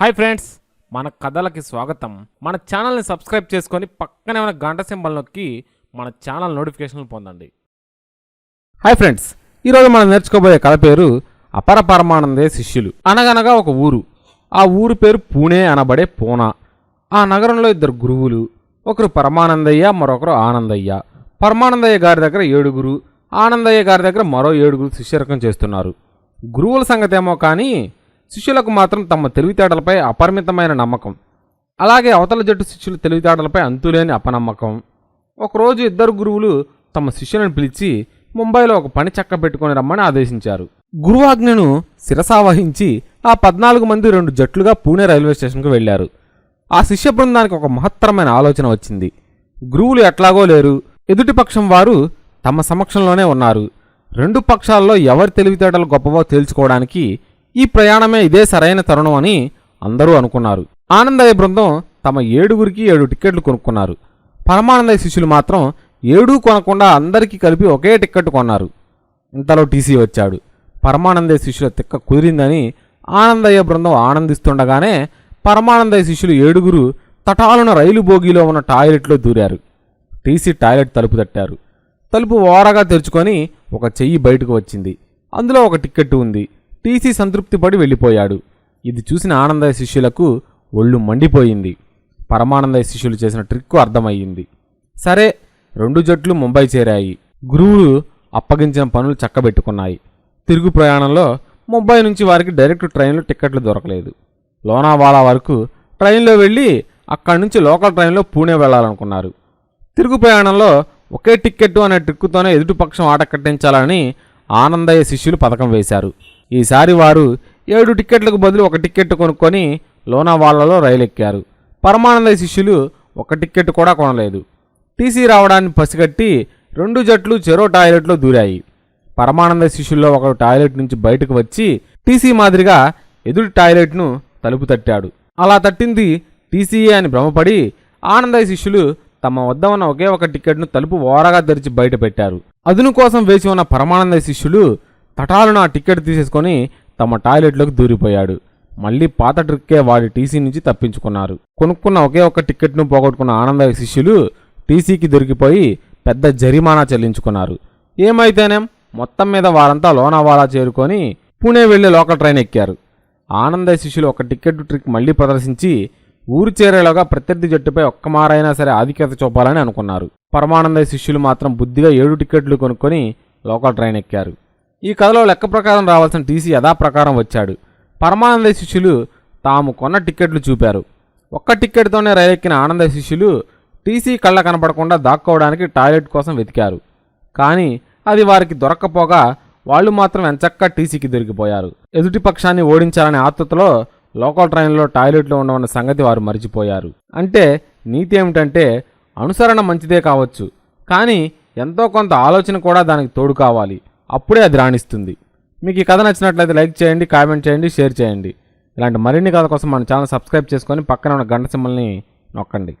Hi friends మన కథలకి స్వాగతం. మన ఛానల్ని సబ్స్క్రైబ్ చేసుకొని పక్కనే ఉన్న గంట సింబల్ నొక్కి మన ఛానల్ నోటిఫికేషన్లు పొందండి. హాయ్ ఫ్రెండ్స్ ఈరోజు మనం నేర్చుకోబోయే కథ పేరు అపర పరమానందే శిష్యులు. అనగనగా ఒక ఊరు. ఆ ఊరు పేరు పూణే అనబడే పూనా ఆ నగరంలో ఇద్దరు గురువులు. ఒకరు పరమానందయ్య మరొకరు ఆనందయ్య. పరమానందయ్య గారి దగ్గర ఏడుగురు. ఆనందయ్య గారి దగ్గర మరో ఏడుగురు శిష్యరకం చేస్తున్నారు. గురువుల సంగతేమో కానీ శిష్యులకు మాత్రం తమ తెలివితేటలపై అపరిమితమైన నమ్మకం. అలాగే అవతల జట్టు శిష్యుల తెలివితేటలపై అంతులేని అపనమ్మకం. ఒకరోజు ఇద్దరు గురువులు తమ శిష్యులను పిలిచి ముంబైలో ఒక పని చక్క పెట్టుకుని రమ్మని ఆదేశించారు. గురువాజ్ఞను శిరసావహించి ఆ పద్నాలుగు మంది రెండు జట్లుగా పూణే రైల్వే స్టేషన్కు వెళ్ళారు ఆ శిష్య బృందానికి ఒక మహత్తరమైన ఆలోచన వచ్చింది. గురువులు ఎట్లాగో లేరు. ఎదుటి పక్షం వారు తమ సమక్షంలోనే ఉన్నారు. రెండు పక్షాల్లో ఎవరి తెలివితేటలు గొప్పవో తేల్చుకోవడానికి ఈ ప్రయాణమే ఇదే సరైన తరుణం అని అందరూ అనుకున్నారు. ఆనందయ్య బృందం తమ ఏడుగురికి ఏడు టిక్కెట్లు కొనుక్కున్నారు. పరమానందయ్య శిష్యులు మాత్రం ఏడూ కొనకుండా అందరికీ కలిపి ఒకే టిక్కెట్ కొన్నారు. ఇంతలో టీసీ వచ్చాడు. పరమానందయ్య శిష్యుల తిక్క కుదిరిందని ఆనందయ్య బృందం ఆనందిస్తుండగానే పరమానందయ్య శిష్యులు ఏడుగురు తటాలున రైలు బోగీలో ఉన్న టాయిలెట్లో దూరారు. టీసీ టాయిలెట్ తలుపు తట్టారు. తలుపు ఓరగా తెరుచుకొని ఒక చెయ్యి బయటకు వచ్చింది. అందులో ఒక టిక్కెట్ ఉంది. టీసీ సంతృప్తి పడి వెళ్ళిపోయాడు. ఇది చూసిన ఆనందయ శిష్యులకు ఒళ్ళు మండిపోయింది. పరమానందయ శిష్యులు చేసిన ట్రిక్కు అర్థమయ్యింది. సరే రెండు జట్లు ముంబై చేరాయి. గురువులు అప్పగించిన పనులు చక్కబెట్టుకున్నాయి. తిరుగు ప్రయాణంలో ముంబై నుంచి వారికి డైరెక్ట్ ట్రైన్లో టిక్కెట్లు దొరకలేదు. లోనావాలా వరకు ట్రైన్లో వెళ్ళి అక్కడి నుంచి లోకల్ ట్రైన్లో పూణే వెళ్ళాలనుకున్నారు. తిరుగు ప్రయాణంలో ఒకే టిక్కెట్టు అనే ట్రిక్కుతోనే ఎదుటిపక్షం ఆట కట్టించాలని ఆనందయ్య శిష్యులు పథకం వేశారు. ఈసారి వారు ఏడు టిక్కెట్లకు బదులు ఒక టిక్కెట్ కొనుక్కొని లోనావాళ్ళలో రైలు ఎక్కారు శిష్యులు ఒక టిక్కెట్ కూడా కొనలేదు. టీసీ రావడాన్ని పసిగట్టి రెండు జట్లు చెరో టాయిలెట్లో దూరాయి. పరమానంద శిష్యుల్లో ఒక టాయిలెట్ నుంచి బయటకు వచ్చి టీసీ మాదిరిగా ఎదుటి టాయిలెట్ను తలుపు తట్టాడు. అలా తట్టింది టీసీఏ అని భ్రమపడి ఆనంద శిష్యులు తమ వద్ద ఉన్న ఒకే ఒక టికెట్ను తలుపు ఓరగా తెరిచి బయట పెట్టారు. అదును కోసం వేచి ఉన్న పరమానంద శిష్యులు తటాలున ఆ టికెట్ తీసేసుకొని తమ టాయిలెట్లోకి దూరిపోయాడు. మళ్ళీ పాత ట్రిక్కే వాడి టీసీ నుంచి తప్పించుకున్నారు. కొనుక్కున్న ఒకే ఒక్క టికెట్ను పోగొట్టుకున్న ఆనంద శిష్యులు టీసీకి దొరికిపోయి పెద్ద జరిమానా చెల్లించుకున్నారు. ఏమైతేనేం? మొత్తం మీద వారంతా లోనావాలా చేరుకొని పూణే వెళ్ళి లోకల్ ట్రైన్ ఎక్కారు. ఆనంద శిష్యులు ఒక టికెట్ ట్రిక్ మళ్ళీ ప్రదర్శించి ఊరు చేరేలోగా ప్రత్యర్థి జట్టుపై ఒక్క మారైనా సరే ఆధిక్యత చూపాలని అనుకున్నారు. పరమానంద శిష్యులు మాత్రం బుద్ధిగా ఏడు టికెట్లు కొనుక్కొని లోకల్ ట్రైన్ ఎక్కారు. ఈ కథలో లెక్క ప్రకారం రావాల్సిన టీసీ యథాప్రకారం వచ్చాడు. పరమానంద శిష్యులు తాము కొన్న టిక్కెట్లు చూపారు. ఒక్క టిక్కెట్తోనే రైలెక్కిన ఆనంద శిష్యులు టీసీ కళ్ళ కనపడకుండా దాక్కోవడానికి టాయిలెట్ కోసం వెతికారు. కానీ అది వారికి దొరక్కపోగా వాళ్ళు మాత్రం ఎంచక్కా టీసీకి దొరికిపోయారు. ఎదుటి పక్షాన్ని ఓడించాలనే ఆతృతలో లోకల్ ట్రైన్లో టాయిలెట్లో ఉండవన్న సంగతి వారు మరిచిపోయారు. అంటే నీతి ఏమిటంటే అనుసరణ మంచిదే కావచ్చు. కానీ ఎంతో కొంత ఆలోచన కూడా దానికి తోడు కావాలి. అప్పుడే అది రాణిస్తుంది. మీకు ఈ కథ నచ్చినట్లయితే లైక్ చేయండి కామెంట్ చేయండి షేర్ చేయండి. ఇలాంటి మరిన్ని కథ కోసం మన ఛానల్ సబ్స్క్రైబ్ చేసుకొని పక్కన ఉన్న గంట సింబల్ని నొక్కండి.